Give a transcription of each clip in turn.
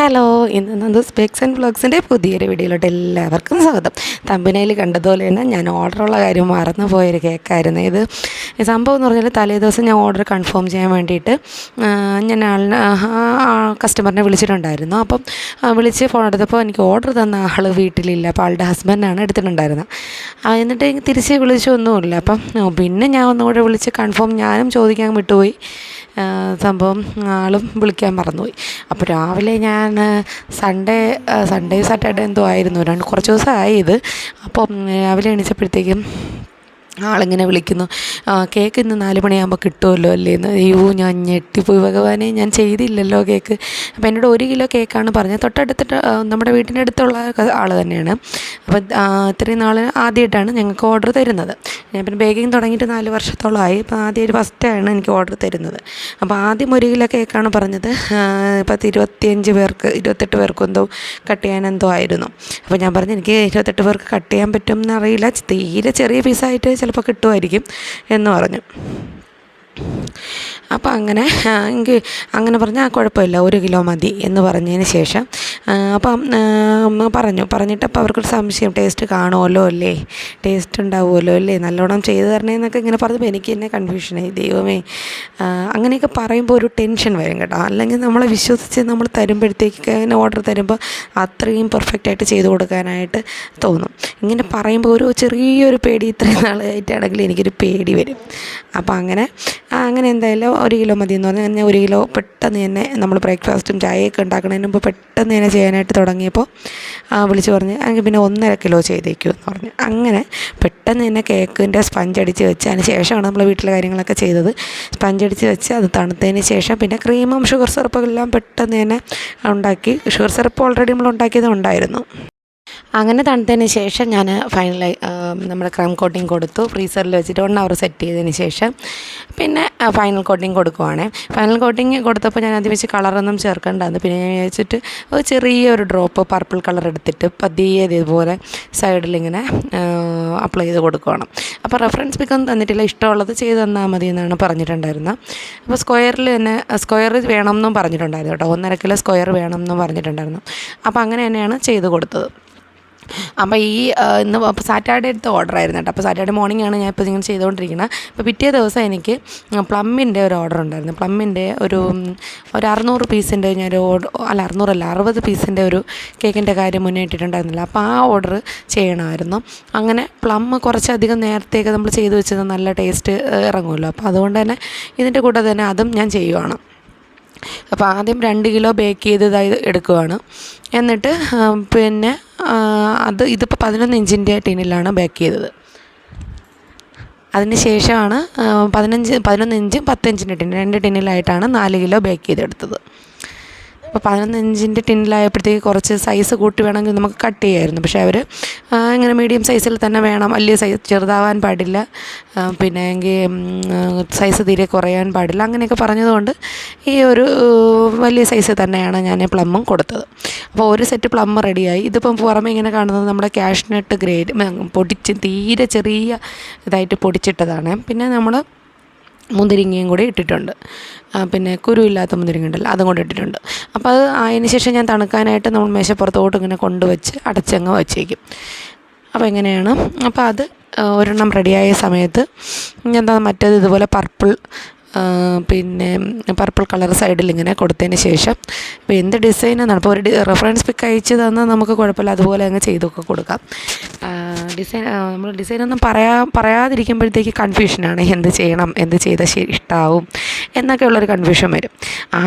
Hello ഇന്ന് Nandu specs and വ്ളോഗ്സിന്റെ പുതിയൊരു വീഡിയോയിലോട്ട് എല്ലാവർക്കും സ്വാഗതം. തമ്പിനയിൽ കണ്ടതുപോലെ തന്നെ ഞാൻ ഓർഡറുള്ള കാര്യം മറന്നു പോയൊരു കേക്കായിരുന്നു ഇത്. സംഭവം എന്ന് പറഞ്ഞാൽ തലേ ദിവസം ഞാൻ ഓർഡർ കൺഫേം ചെയ്യാൻ വേണ്ടിയിട്ട് ഞാൻ ആളിനെ കസ്റ്റമറിനെ വിളിച്ചിട്ടുണ്ടായിരുന്നു. അപ്പം വിളിച്ച് ഫോൺ എടുത്തപ്പോൾ എനിക്ക് ഓർഡർ തന്ന ആൾ വീട്ടിലില്ല. അപ്പോൾ ആളുടെ ഹസ്ബൻഡാണ് എടുത്തിട്ടുണ്ടായിരുന്നത് എന്നിട്ട് തിരിച്ച് വിളിച്ചൊന്നുമില്ല. അപ്പം പിന്നെ ഞാൻ ഒന്നുകൂടെ വിളിച്ച് കൺഫേം ഞാനും ചോദിക്കാൻ വിട്ടുപോയി. സംഭവം ആളും വിളിക്കാൻ മറന്നുപോയി. അപ്പോൾ രാവിലെ ഞാൻ സൺഡേ സൺഡേ സാറ്റർഡേ എന്തോ ആയിരുന്നു. രണ്ട് കുറച്ച് ദിവസമായി ഇത്. അപ്പം രാവിലെ എണീച്ചപ്പോഴത്തേക്കും ആളിങ്ങനെ വിളിക്കുന്നു. "ആ, കേക്ക് ഇന്ന് നാല് മണിയാകുമ്പോൾ കിട്ടുമല്ലോ അല്ലേ? എന്ന്. അയ്യോ ഞാൻ ഞെട്ടിപ്പോയി. ഭഗവാനെ ഞാൻ ചെയ്തില്ലല്ലോ കേക്ക്. അപ്പോൾ എന്നോട് ഒരു കിലോ കേക്കാണ് പറഞ്ഞത്. തൊട്ടടുത്തിട്ട് നമ്മുടെ വീട്ടിന്റെ അടുത്തുള്ള ആൾ തന്നെയാണ്. അപ്പം ആ, ഇത്രയും നാൾ ആദ്യമായിട്ടാണ് ഞങ്ങൾക്ക് ഓർഡർ തരുന്നത്. ഞാൻ പിന്നെ ബേക്കിംഗ് തുടങ്ങിയിട്ട് നാല് വർഷത്തോളമായി അപ്പോൾ ആദ്യം ഒരു ഫസ്റ്റാണ് എനിക്ക് ഓർഡർ തരുന്നത്. അപ്പോൾ ആദ്യം ഒരു കിലോ കേക്കാണ് പറഞ്ഞത്. പത്ത് ഇരുപത്തിയഞ്ച് പേർക്ക് ഇരുപത്തെട്ട് പേർക്ക് എന്തോ കട്ട് ചെയ്യാൻ എന്തോ ആയിരുന്നു. അപ്പോൾ ഞാൻ പറഞ്ഞു എനിക്ക് ഇരുപത്തെട്ട് പേർക്ക് കട്ട് ചെയ്യാൻ പറ്റും എന്നറിയില്ല തീരെ ചെറിയ പീസായിട്ട് ചിലപ്പോൾ കിട്ടുമായിരിക്കും എന്ന് പറഞ്ഞു. അപ്പോൾ അങ്ങനെ എങ്കിൽ അങ്ങനെ പറഞ്ഞാൽ കുഴപ്പമില്ല ഒരു കിലോ മതി എന്ന് പറഞ്ഞതിന് ശേഷം അപ്പം അമ്മ പറഞ്ഞു. പറഞ്ഞിട്ട് അപ്പോൾ അവർക്കൊരു സംശയം. ടേസ്റ്റ് കാണുമല്ലോ അല്ലേ? ടേസ്റ്റ് ഉണ്ടാവുമല്ലോ അല്ലേ? നല്ലോണം ചെയ്തു തരണേ എന്നൊക്കെ ഇങ്ങനെ പറഞ്ഞപ്പോൾ എനിക്ക് തന്നെ കൺഫ്യൂഷനായി ദൈവമേ. അങ്ങനെയൊക്കെ പറയുമ്പോൾ ഒരു ടെൻഷൻ വരും കേട്ടോ. അല്ലെങ്കിൽ നമ്മളെ വിശ്വസിച്ച് നമ്മൾ തരുമ്പോഴത്തേക്ക് ഇങ്ങനെ ഓർഡർ തരുമ്പോൾ അത്രയും പെർഫെക്റ്റ് ആയിട്ട് ചെയ്തു കൊടുക്കാനായിട്ട് തോന്നും. ഇങ്ങനെ പറയുമ്പോൾ ഒരു ചെറിയൊരു പേടി ഇത്രയും നാളായിട്ടാണെങ്കിൽ എനിക്കൊരു പേടി വരും. അപ്പോൾ അങ്ങനെ അങ്ങനെ എന്തായാലും ഒരു കിലോ മതി എന്ന് പറഞ്ഞാൽ ഞാൻ ഒരു കിലോ പെട്ടെന്ന് തന്നെ നമ്മൾ ബ്രേക്ക്ഫാസ്റ്റും ചായയൊക്കെ ഉണ്ടാക്കുന്നതിന് മുമ്പ് പെട്ടെന്ന് തന്നെ ചെയ്യാനായിട്ട് തുടങ്ങിയപ്പോൾ വിളിച്ച് പറഞ്ഞ് എനിക്ക് പിന്നെ ഒന്നര കിലോ ചെയ്തേക്കൂ എന്ന് പറഞ്ഞു. അങ്ങനെ പെട്ടെന്ന് തന്നെ കേക്കിന്റെ സ്പഞ്ച് അടിച്ച് വെച്ച് അതിന് ശേഷമാണ് നമ്മൾ വീട്ടിലെ കാര്യങ്ങളൊക്കെ ചെയ്തത്. സ്പഞ്ച് അടിച്ച് വെച്ച് അത് തണുത്തതിന് ശേഷം പിന്നെ ക്രീമും ഷുഗർ സിറപ്പും എല്ലാം പെട്ടെന്ന് തന്നെ ഉണ്ടാക്കി. ഷുഗർ സിറപ്പ് ഓൾറെഡി നമ്മൾ ഉണ്ടാക്കിയത് ഉണ്ടായിരുന്നു. അങ്ങനെ തണുത്തതിന് ശേഷം ഞാൻ ഫൈനലായി നമ്മുടെ ക്രം കോട്ടിങ് കൊടുത്തു. ഫ്രീസറിൽ വെച്ചിട്ട് വൺ അവർ സെറ്റ് ചെയ്തതിന് ശേഷം പിന്നെ ഫൈനൽ കോട്ടിങ് കൊടുക്കുവാണേ. ഫൈനൽ കോട്ടിങ് കൊടുത്തപ്പോൾ ഞാൻ അതിവെച്ച് വെച്ച് കളറൊന്നും ചേർക്കേണ്ടത് പിന്നെ ഞാൻ വെച്ചിട്ട് ഒരു ചെറിയൊരു ഡ്രോപ്പ് പർപ്പിൾ കളർ എടുത്തിട്ട് പതിയെ ഇതുപോലെ സൈഡിലിങ്ങനെ അപ്ലൈ ചെയ്ത് കൊടുക്കണം അപ്പോൾ റെഫറൻസ് പിക്കൊന്നും തന്നിട്ടില്ല. ഇഷ്ടമുള്ളത് ചെയ്ത് തന്നാൽ മതി എന്നാണ് പറഞ്ഞിട്ടുണ്ടായിരുന്നത് അപ്പോൾ സ്ക്വയറിൽ തന്നെ സ്ക്വയർ വേണമെന്നും പറഞ്ഞിട്ടുണ്ടായിരുന്നു കേട്ടോ. ഒന്നര കിലോ സ്ക്വയർ വേണമെന്നും പറഞ്ഞിട്ടുണ്ടായിരുന്നു. അപ്പോൾ അങ്ങനെ തന്നെയാണ് ചെയ്ത് കൊടുത്തത്. അപ്പോൾ ഈ ഇന്ന് സാറ്റർഡേ എടുത്ത ഓർഡർ ആയിരുന്നു കേട്ടോ. അപ്പോൾ സാറ്റർഡേ മോർണിംഗ് ആണ് ഞാൻ ഇപ്പോൾ ഇങ്ങനെ ചെയ്തുകൊണ്ടിരിക്കുന്നത് അപ്പോൾ പിറ്റേ ദിവസം എനിക്ക് പ്ലമ്മിന്റെ ഒരു ഓർഡർ ഉണ്ടായിരുന്നു. പ്ലമ്മിന്റെ ഒരു ഒരു അറുന്നൂറ് പീസിന്റെ ഞാൻ ഒരു ഓർഡർ അല്ല അറുന്നൂറല്ല അറുപത് പീസിന്റെ ഒരു കേക്കിന്റെ കാര്യം മുന്നേ ഇട്ടിട്ടുണ്ടായിരുന്നില്ല. അപ്പോൾ ആ ഓർഡർ ചെയ്യണമായിരുന്നു. അങ്ങനെ പ്ലം കുറച്ചധികം നേരത്തേക്ക് നമ്മൾ ചെയ്തു വെച്ചത് നല്ല ടേസ്റ്റ് ഇറങ്ങുമല്ലോ. അപ്പോൾ അതുകൊണ്ട് തന്നെ ഇതിന്റെ കൂടെ തന്നെ അതും ഞാൻ ചെയ്യുവാണ്. അപ്പോൾ ആദ്യം രണ്ട് കിലോ ബേക്ക് ചെയ്ത് എടുക്കുവാണ്. എന്നിട്ട് പിന്നെ അത് ഇതിപ്പോൾ പതിനൊന്ന് ഇഞ്ചിന്റെ ടിന്നിലാണ് ബേക്ക് ചെയ്തത്. അതിന് ശേഷമാണ് പതിനഞ്ച് പതിനൊന്ന് ഇഞ്ചും പത്ത് ഇഞ്ചിന്റെ രണ്ട് ടിന്നിലായിട്ടാണ് നാല് കിലോ ബേക്ക് ചെയ്തെടുത്തത്. അപ്പോൾ പതിനൊന്ന് ഇഞ്ചിന്റെ ടിന്നിലായപ്പോഴത്തേക്ക് കുറച്ച് സൈസ് കൂട്ടി വേണമെങ്കിൽ നമുക്ക് കട്ട് ചെയ്യായിരുന്നു. പക്ഷേ അവർ ഇങ്ങനെ മീഡിയം സൈസിൽ തന്നെ വേണം. വലിയ സൈസ് ചെറുതാവാൻ പാടില്ല. പിന്നെ എങ്കിൽ സൈസ് തീരെ കുറയാൻ പാടില്ല. അങ്ങനെയൊക്കെ പറഞ്ഞതുകൊണ്ട് ഈ ഒരു വലിയ സൈസ് തന്നെയാണ് ഞാൻ പ്ലമ്മും കൊടുത്തത്. അപ്പോൾ ഒരു സെറ്റ് പ്ലം റെഡിയായി ഇതിപ്പം പുറമെ ഇങ്ങനെ കാണുന്നത് നമ്മുടെ കാഷ്നട്ട് ഗ്രേഡ് പൊടിച്ച് തീരെ ചെറിയ ഇതായിട്ട് പൊടിച്ചിട്ടതാണ്. പിന്നെ നമ്മൾ മുന്തിരിങ്ങയും കൂടി ഇട്ടിട്ടുണ്ട്. പിന്നെ കുരുവില്ലാത്ത മുന്തിരിങ്ങ ഉണ്ടല്ലോ അതും കൂടി ഇട്ടിട്ടുണ്ട്. അപ്പോൾ അത് അതിന് ശേഷം ഞാൻ തണുക്കാനായിട്ട് നമ്മൾ മേശപ്പുറത്തോട്ട് ഇങ്ങനെ കൊണ്ടുവച്ച് അടച്ചങ്ങ് വച്ചേക്കും. അപ്പോൾ എങ്ങനെയാണ്? അപ്പോൾ അത് ഒരെണ്ണം റെഡിയായ സമയത്ത് ഞാൻ മറ്റേത് ഇതുപോലെ പർപ്പിൾ പിന്നെ പർപ്പിൾ കളർ സൈഡിൽ ഇങ്ങനെ കൊടുത്തതിന് ശേഷം ഇപ്പോൾ എന്ത് ഡിസൈനാണ്? അപ്പോൾ ഒരു റെഫറൻസ് പിക്ക് അയച്ച് തന്നാൽ നമുക്ക് കുഴപ്പമില്ല. അതുപോലെ അങ്ങ് ചെയ്തൊക്കെ കൊടുക്കാം. ഡിസൈൻ നമ്മൾ ഡിസൈനൊന്നും പറയാ പറയാതിരിക്കുമ്പോഴത്തേക്ക് കൺഫ്യൂഷനാണ്. എന്ത് ചെയ്യണം എന്ത് ചെയ്താൽ ശരി ഇഷ്ടമാവും എന്നൊക്കെ ഉള്ളൊരു കൺഫ്യൂഷൻ വരും.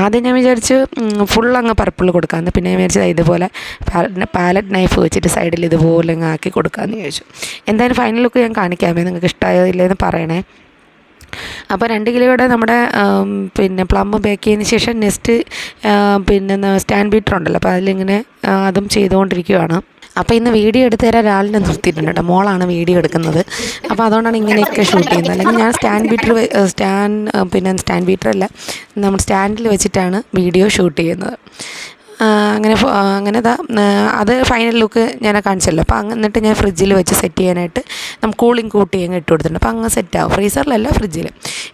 ആദ്യം ഞാൻ വിചാരിച്ച് ഫുൾ അങ്ങ് പർപ്പിൾ കൊടുക്കാമെന്ന് പിന്നെ ഞാൻ വിചാരിച്ചത് ഇതുപോലെ പാലറ്റ് നൈഫ് വെച്ചിട്ട് സൈഡിൽ ഇതുപോലെ അങ്ങ് ആക്കി കൊടുക്കാമെന്ന് ചോദിച്ചു എന്തായാലും ഫൈനൽ ലുക്ക് ഞാൻ കാണിക്കാമേ നിങ്ങൾക്ക് ഇഷ്ടമായോ ഇല്ലയെന്ന് പറയണേ. അപ്പോൾ രണ്ട് കിലോയുടെ നമ്മുടെ പിന്നെ പ്ലം ബേക്ക് ചെയ്തതിന് ശേഷം നെക്സ്റ്റ് പിന്നെ സ്റ്റാൻഡ് ബീറ്റർ ഉണ്ടല്ലോ. അപ്പോൾ അതിലിങ്ങനെ അതും ചെയ്തുകൊണ്ടിരിക്കുകയാണ് അപ്പോൾ ഇന്ന് വീഡിയോ എടുത്ത് തരാൻ ഒരാളിനെ നിർത്തിയിട്ടുണ്ട് കേട്ടോ. മോളാണ് വീഡിയോ എടുക്കുന്നത്. അപ്പോൾ അതുകൊണ്ടാണ് ഇങ്ങനെയൊക്കെ ഷൂട്ട് ചെയ്യുന്നത്. അല്ലെങ്കിൽ ഞാൻ സ്റ്റാൻഡ് ബീറ്റർ സ്റ്റാൻഡ് പിന്നെ സ്റ്റാൻഡ് ബീറ്റർ അല്ല. നമ്മൾ സ്റ്റാൻഡിൽ വെച്ചിട്ടാണ് വീഡിയോ ഷൂട്ട് ചെയ്യുന്നത്. അങ്ങനെ അങ്ങനെ അത് ഫൈനൽ ലുക്ക് ഞാൻ കാണിച്ചല്ലോ. അപ്പോൾ എന്നിട്ട് ഞാൻ ഫ്രിഡ്ജിൽ വെച്ച് സെറ്റ് ചെയ്യാനായിട്ട് നമുക്ക് കൂളിംഗ് കൂട്ടി അങ്ങ് ഇട്ട് കൊടുത്തിട്ടുണ്ട്. അപ്പോൾ അങ്ങ് സെറ്റാവും ഫ്രീസറിലല്ല ഫ്രിഡ്ജിൽ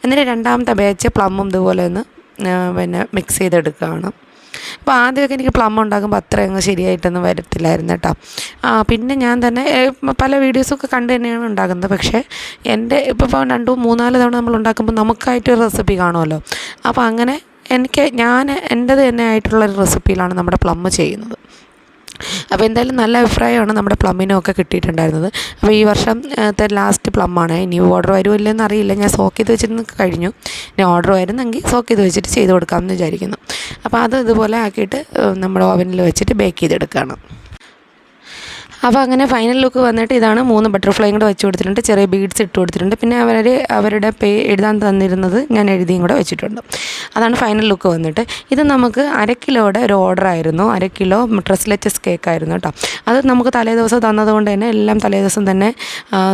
എന്നിട്ട് രണ്ടാമത്തെ ബാച്ച് പ്ലമ്മും ഇതുപോലെ ഒന്ന് പിന്നെ മിക്സ് ചെയ്തെടുക്കുകയാണ്. അപ്പോൾ ആദ്യമൊക്കെ എനിക്ക് പ്ലം ഉണ്ടാക്കുമ്പോൾ അത്ര അങ്ങ് ശരിയായിട്ടൊന്നും വരത്തില്ലായിരുന്നു കേട്ടോ. പിന്നെ ഞാൻ തന്നെ പല വീഡിയോസൊക്കെ കണ്ട് തന്നെയാണ് ഉണ്ടാക്കുന്നത്. പക്ഷേ എന്റെ ഇപ്പോൾ രണ്ടു മൂന്നാൽ തവണ നമ്മൾ ഉണ്ടാക്കുമ്പോൾ നമുക്കായിട്ട് ഒരു റെസിപ്പി കാണുമല്ലോ. അപ്പോൾ അങ്ങനെ എനിക്ക് ഞാൻ എന്റേത് തന്നെ ആയിട്ടുള്ളൊരു റെസിപ്പിയിലാണ് നമ്മുടെ പ്ലം ചെയ്യുന്നത്. അപ്പോൾ എന്തായാലും നല്ല അഭിപ്രായമാണ് നമ്മുടെ പ്ലമ്മിനും ഒക്കെ കിട്ടിയിട്ടുണ്ടായിരുന്നത്. അപ്പോൾ ഈ വർഷത്തെ ലാസ്റ്റ് പ്ലമ്മാണ് ഇനി ഓർഡർ വരുമോ ഇല്ലെന്ന് അറിയില്ല. ഞാൻ സോക്ക് ചെയ്ത് വെച്ചിരുന്ന് കഴിഞ്ഞു. ഇനി ഓർഡർ വരുന്നെങ്കിൽ സോക്ക് ചെയ്ത് വെച്ചിട്ട് ചെയ്ത് കൊടുക്കാമെന്ന് വിചാരിക്കുന്നു. അപ്പോൾ അത് ഇതുപോലെ ആക്കിയിട്ട് നമ്മുടെ ഓവനിൽ വെച്ചിട്ട് ബേക്ക് ചെയ്തെടുക്കുകയാണ് അപ്പോൾ അങ്ങനെ ഫൈനൽ ലുക്ക് വന്നിട്ട് ഇതാണ് മൂന്ന് ബട്ടർഫ്ലൈയും കൂടെ വെച്ച് കൊടുത്തിട്ടുണ്ട്. ചെറിയ ബീഡ്സ് ഇട്ട് കൊടുത്തിട്ടുണ്ട്. പിന്നെ അവർ അവരുടെ പേ എഴുതാൻ തന്നിരുന്നത് ഞാൻ എഴുതിയും കൂടെ വെച്ചിട്ടുണ്ട്. അതാണ് ഫൈനൽ ലുക്ക് വന്നിട്ട്. ഇത് നമുക്ക് അര കിലോയുടെ ഒരു ഓർഡർ ആയിരുന്നു. അര കിലോ ഡ്രസ്ലെറ്റസ് കേക്ക് ആയിരുന്നു കേട്ടോ. അത് നമുക്ക് തലേ ദിവസം തന്നതുകൊണ്ട് തന്നെ എല്ലാം തലേ ദിവസം തന്നെ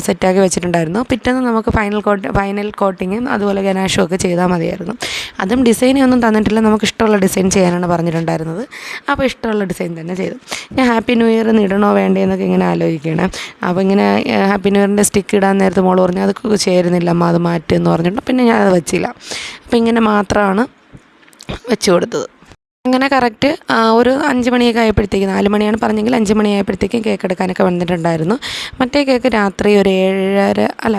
സെറ്റാക്കി വെച്ചിട്ടുണ്ടായിരുന്നു. പിറ്റേന്ന് നമുക്ക് ഫൈനൽ കോട്ട് ഫൈനൽ കോട്ടിങ്ങും അതുപോലെ ഗനാഷും ഒക്കെ ചെയ്താൽ മതിയായിരുന്നു. അതും ഡിസൈനും ഒന്നും തന്നിട്ടില്ല. നമുക്ക് ഇഷ്ടമുള്ള ഡിസൈൻ ചെയ്യാനാണ് പറഞ്ഞിട്ടുണ്ടായിരുന്നത്. അപ്പോൾ ഇഷ്ടമുള്ള ഡിസൈൻ തന്നെ ചെയ്തു. ഞാൻ ഹാപ്പി ന്യൂ ഇയർ ഇടണോ വേണ്ടേ എന്നൊക്കെ ഇങ്ങനെ ആലോചിക്കണം അപ്പോൾ ഇങ്ങനെ ഹാപ്പി ന്യൂ ഇയറിന്റെ സ്റ്റിക്ക് ഇടാൻ നേരത്ത് മോൾ പറഞ്ഞു അതൊക്കെ ചേരുന്നില്ല അമ്മ അത് മാറ്റുമെന്ന് പറഞ്ഞിട്ട് പിന്നെ ഞാൻ അത് വെച്ചില്ല. അപ്പോൾ ഇങ്ങനെ മാത്രമാണ് വെച്ച് കൊടുത്തത്. അങ്ങനെ കറക്റ്റ് ഒരു അഞ്ച് മണിയൊക്കെ ആയപ്പോഴത്തേക്ക് നാല് മണിയാണ് പറഞ്ഞെങ്കിൽ അഞ്ച് മണി ആയപ്പോഴത്തേക്കും കേക്ക് എടുക്കാനൊക്കെ വന്നിട്ടുണ്ടായിരുന്നു. മറ്റേ കേക്ക് രാത്രി ഒരു ഏഴര അല്ല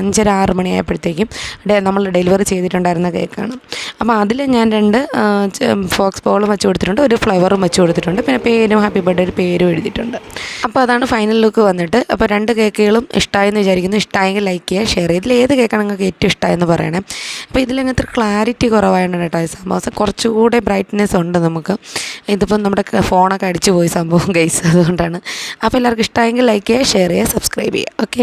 അഞ്ചര ആറ് മണി ആയപ്പോഴത്തേക്കും ഡെ നമ്മൾ ഡെലിവറി ചെയ്തിട്ടുണ്ടായിരുന്ന കേക്കാണ്. അപ്പോൾ അതിൽ ഞാൻ രണ്ട് ഫോക്സ് ബോളും വെച്ച് കൊടുത്തിട്ടുണ്ട് ഒരു ഫ്ലവറും വെച്ച് കൊടുത്തിട്ടുണ്ട് പിന്നെ പേരും ഹാപ്പി ബർത്ത്ഡേ ഒരു പേരും എഴുതിയിട്ടുണ്ട്. അപ്പോൾ അതാണ് ഫൈനൽ ലുക്ക് വന്നിട്ട് അപ്പോൾ രണ്ട് കേക്കുകളും ഇഷ്ടമായെന്ന് വിചാരിക്കുന്നു ഇഷ്ടമായെങ്കിൽ ലൈക്ക് ചെയ്യുക ഷെയർ ചെയ്ത് ഇതിൽ ഏത് കേക്കാണ് നിങ്ങൾക്ക് ഏറ്റവും ഇഷ്ടമായെന്ന് പറയണേ. അപ്പോൾ ഇതിലങ്ങനത്തെ ക്ലാരിറ്റി കുറവായതുകൊണ്ട് കേട്ടോ ഈ സംഭവം കുറച്ചുകൂടെ ബ്രൈറ്റ്നെസ് ഉണ്ട് നമുക്ക്. ഇതിപ്പം നമ്മുടെ ഫോണൊക്കെ അടിച്ചു പോയി സംഭവം ഗൈസ് അതുകൊണ്ടാണ്. അപ്പോൾ എല്ലാവർക്കും ഇഷ്ടമായെങ്കിൽ ലൈക്ക് ചെയ്യുക ഷെയർ ചെയ്യുക സബ്സ്ക്രൈബ് ചെയ്യുക. ഓക്കെ